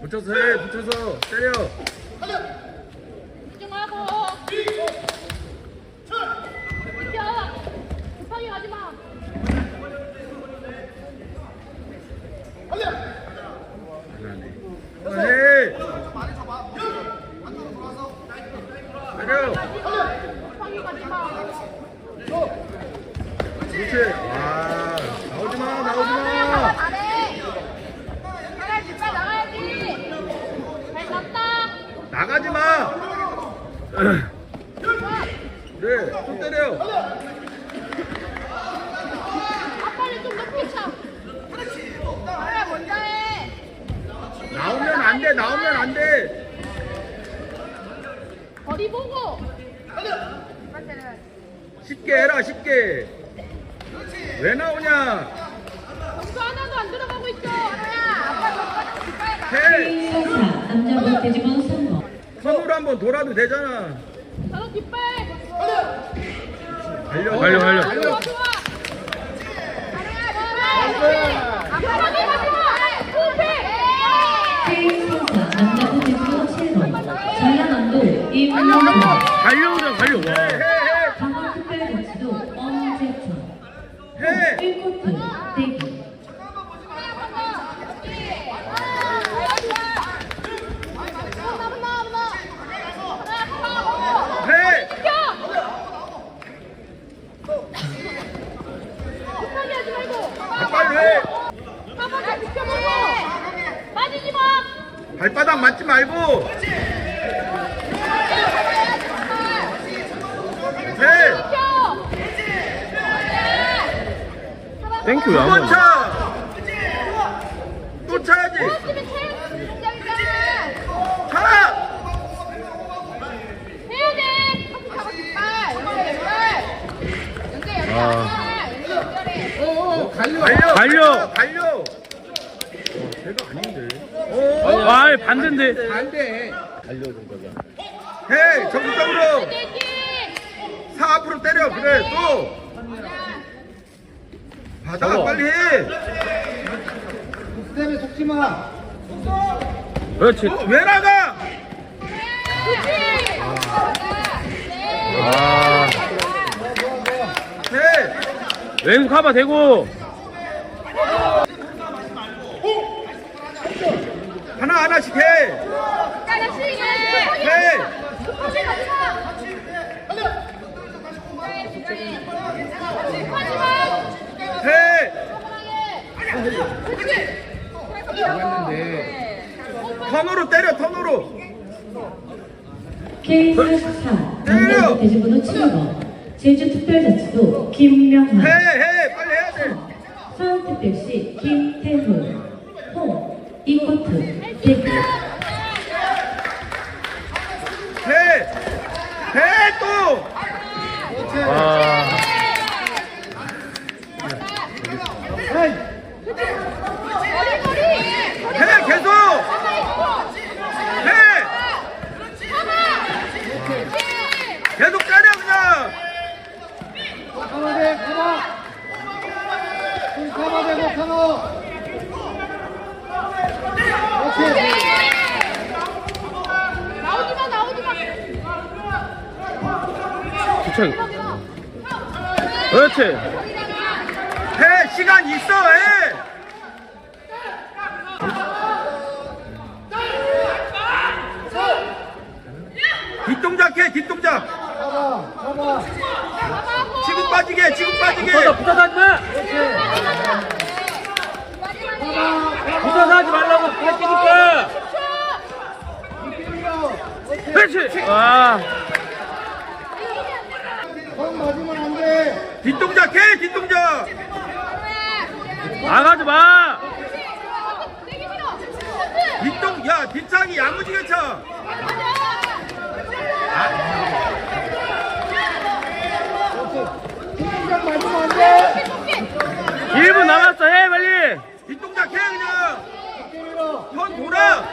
붙여서 해 붙여서 때려 그래 또 때려 앞발을 좀 높이 차. 그래, 먼저 해. 나오면 안 돼 나오면 안 돼 거리 보고. 쉽게 해라 쉽게 왜 나오냐 점수 하나도 안 들어가고 있어. 하나야. 아빠 뒷발 가. 해 K44 남자 볼테지번 3 번 선으로 한번 돌아도 되잖아 저런 뒷발. 달려 달려, 달려. 좋아, 좋아. 하나야, 앞발하게 가지 마. 호흡해. K44 남자 볼테지번 7번 전라남도 임명훈 달려오자 달려 와 해해 강원특별자치도 엄재천 해. 1코트 대기 해. 빨리 해. 빠지지 마. 발바닥 맞지 말고 해. 비켜. 땡큐 왜안 두번 먹어 차. 또 차야지. 차. 아. 달려. 달려. 달려. 제가 아닌데. 오. 아 반대인데 안돼. 해. 적극적으로. 화이팅! 사 앞으로 때려. 그래 또. 받아 잡아. 빨리 해. 때문에 속지 마. 그렇지 어, 왜 나가? 그렇지. 아 해. 왼손 카바 대고 하나 하나씩 해. 하나씩 해. 해. 턴으로 때려 턴으로. K44 때려. 남자 볼테지번호 7번 제주특별자치도 김명환 해 해. 빨리 해야 돼. 서울특별시 김태훈 홍 2코트 대기 해. 해 또. 아 머리 머리. 해 계속. 해. 계속 때려 그냥. 카마 돼, 카마. 손 카마 되고, 카마. 그렇지. 나오지 마 나오지 마. 주차 그렇지 해 시간 있어 해. 뒷동작 해 뒷동작. 지금 빠지게 지금 빠지게. 붙어서 붙어서 하지 마 붙어서 하지 말라고 뺏기니까 그렇지 아 손 맞으면 안 돼. 뒷동작 해 뒷동작. 나가지 마. 뒷동 야 뒷창이 야무지게 차. 손가락 맞으면 안 돼. 1분 남았어 해 빨리 뒷동작 해 그냥. 현 돌아.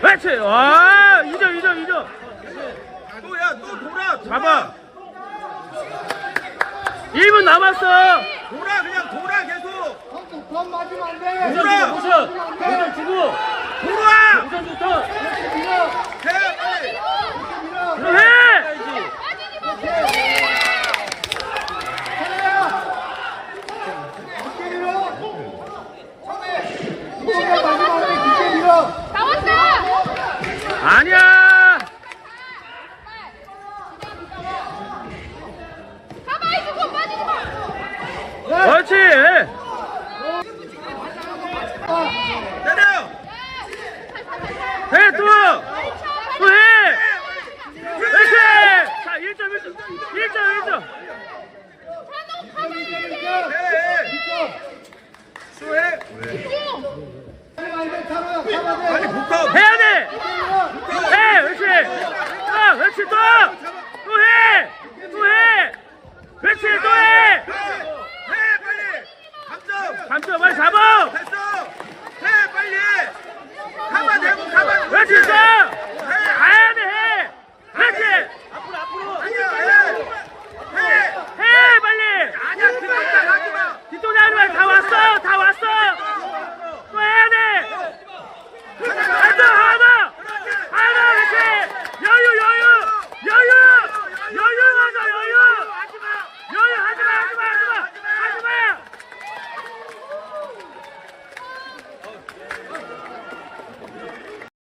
그렇지 와 이점 이점 이점 또야또 돌아. 돌아. 잡아 1분 남았어 돌아 그냥 돌아 계속. 형, 건 맞으면 안 돼. 돌아. 모션. 모션 주고. 돌아. 모션 좋다. 해 빨리 해. 빠지지 아니 해야 돼. 해, 그렇지. 아, 떠!